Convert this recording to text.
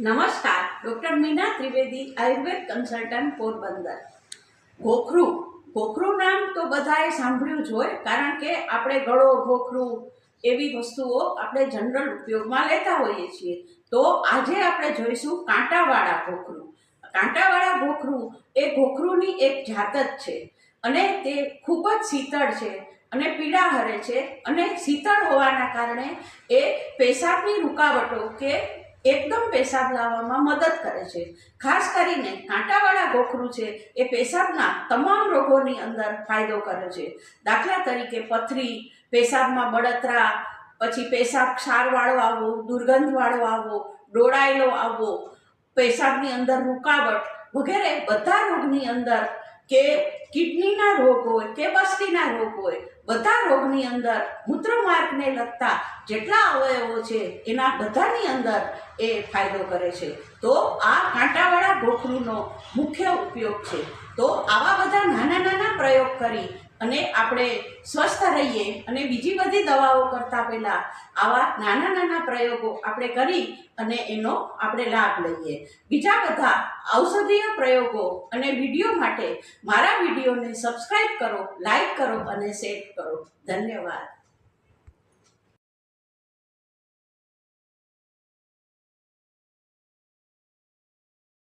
નમસ્કાર, doctor Meena Trivedi Ayurveda consultant Porbandar. ઘોખરું ઘોખરું નામ તો બધાએ સાંભળ્યું જ હોય, કારણ કે આપણે ગળો ઘોખરું એવી વસ્તુઓ આપણે જનરલ ઉપયોગમાં લેતા હોઈએ છીએ. તો આજે આપણે જોઈશું કાંટાવાળા ઘોખરું કાંટાવાળા ઘોખરું એ ઘોખરુંની એક જાત જ છે અને તે ખૂબ જ શીતળ છે અને પીડા હરે છે અને શીતળ હોવાના કારણે એ પેશાબની રૂકાવટો કે એકદમ પેશાબ લાવવામાં મદદ કરે છે. ખાસ કરીને કાંટાવાળા ગોખરું છે, એ પેશાબના તમામ રોગોની અંદર ફાયદો કરે છે. દાખલા તરીકે પથરી, પેશાબમાં બળતરા, પછી પેશાબ ક્ષારવાળો આવવો, દુર્ગંધવાળો આવવો, ડોળાયેલો આવવો, પેશાબની અંદર રૂકાવટ વગેરે બધા રોગની અંદર કે કિડનીના રોગ હોય કે બસ્તીના રોગ હોય, બધા રોગની અંદર મૂત્રમાર્ગને લગતા જેટલા અવયવો છે, એના બધાની અંદર એ ફાયદો કરે છે. તો આ કાંટાવાળા ગોખરુનો મુખ્ય ઉપયોગ છે. તો આવા બધા નાના નાના પ્રયોગ કરી અને આપણે સ્વસ્થ રહીએ અને બીજી બધી દવાઓ કરતાં પહેલાં આવા નાના નાના પ્રયોગો આપણે કરી અને એનો આપણે લાભ લઈએ. બીજા બધા ઔષધીય પ્રયોગો અને વીડિયો માટે મારા વિડીયોને સબસ્ક્રાઈબ કરો લાઈક કરો અને શેર કરો. ધન્યવાદ.